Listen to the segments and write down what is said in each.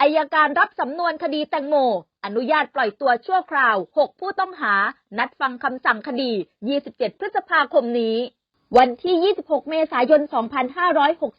อายการรับสำนวนคดีแตงโม อนุญาตปล่อยตัวชั่วคราว 6 ผู้ต้องหา นัดฟังคำสั่งคดี 27 พฤษภาคมนี้ วันที่ 26 เมษายน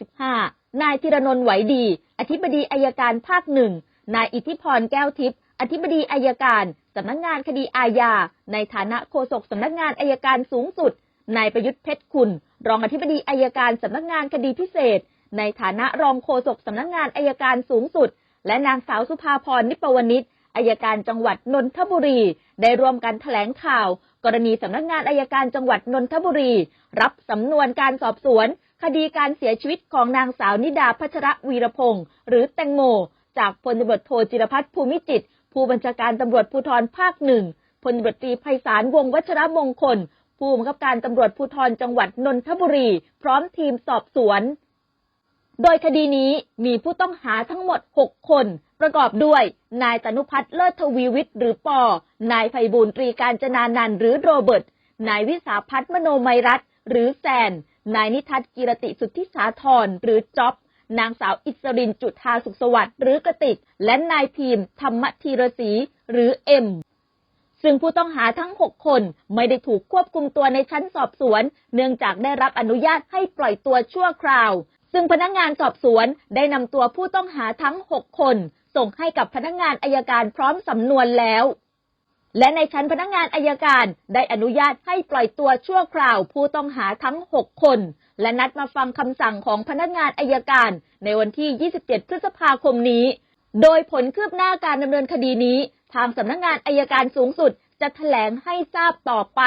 2565 นายธีรนนท์ไหวดี อธิบดีอายการภาคหนึ่ง นายอิทธิพรแก้วทิพย์ อธิบดีอายการสำนักงงานคดีอาญา ในฐานะโฆษกสำนักงานอายการสูงสุด นายประยุทธ์เพชรคุณ รองอธิบดีอายการสำนักงานคดีพิเศษ ในฐานะรองโฆษกสำนักงานอายการสูงสุด และนางสาวสุภาพรนิปวนิชอายการจังหวัดนนทบุรี ได้ร่วมกันแถลงข่าว กรณีสำนักงานอายการจังหวัดนนทบุรี รับสำนวนการสอบสวน คดีการเสียชีวิตของนางสาวนิดาพัชระวีรพงศ์หรือแตงโม จากพลตำรวจโทจิรพัฒน์ภูมิจิต ผู้บัญชาการตำรวจภูธรภาคหนึ่งพลตำรวจตรีไพศาลวงวัชรมงคล ผู้บังคับการตำรวจภูธรจังหวัดนนทบุรี พร้อมทีมสอบสวน โดยคดีนี้มีผู้ต้องหาทั้งหมด 6 คน ประกอบด้วย นายตนุพัฒน์เลิศทวีวิทย์หรือปอ นายไพบูลย์ตรีการจนานันหรือโรเบิร์ต นายวิสาพัฒน์มโนมัยรัตน์หรือแซน นายนิทัศน์กิรติสุทธิสาธรหรือจ๊อบ นางสาวอิสรินจุธาสุขสวัสดิ์หรือกระติก และนายพีมธรรมธีรศรีหรือเอ็มซึ่งผู้ต้องหาทั้ง 6 คนไม่ได้ถูกควบคุมตัวในชั้นสอบสวน เนื่องจากได้รับอนุญาตให้ปล่อยตัวชั่วคราว ซึ่งพนักงานสอบสวนได้นำตัวผู้ต้องหาทั้ง 6 คน ส่งให้กับพนักงานอายการพร้อมสำนวนแล้ว และในชั้นพนักงานอายการได้อนุญาตให้ปล่อยตัวชั่วคราวผู้ต้องหาทั้ง 6 คน และนัดมาฟังคำสั่งของพนักงานอายการ ในวันที่ 27 พฤษภาคมนี้ โดยผลคืบหน้าการดำเนินคดีนี้ ทางสำนักงานอายการสูงสุดจะแถลงให้ทราบต่อไป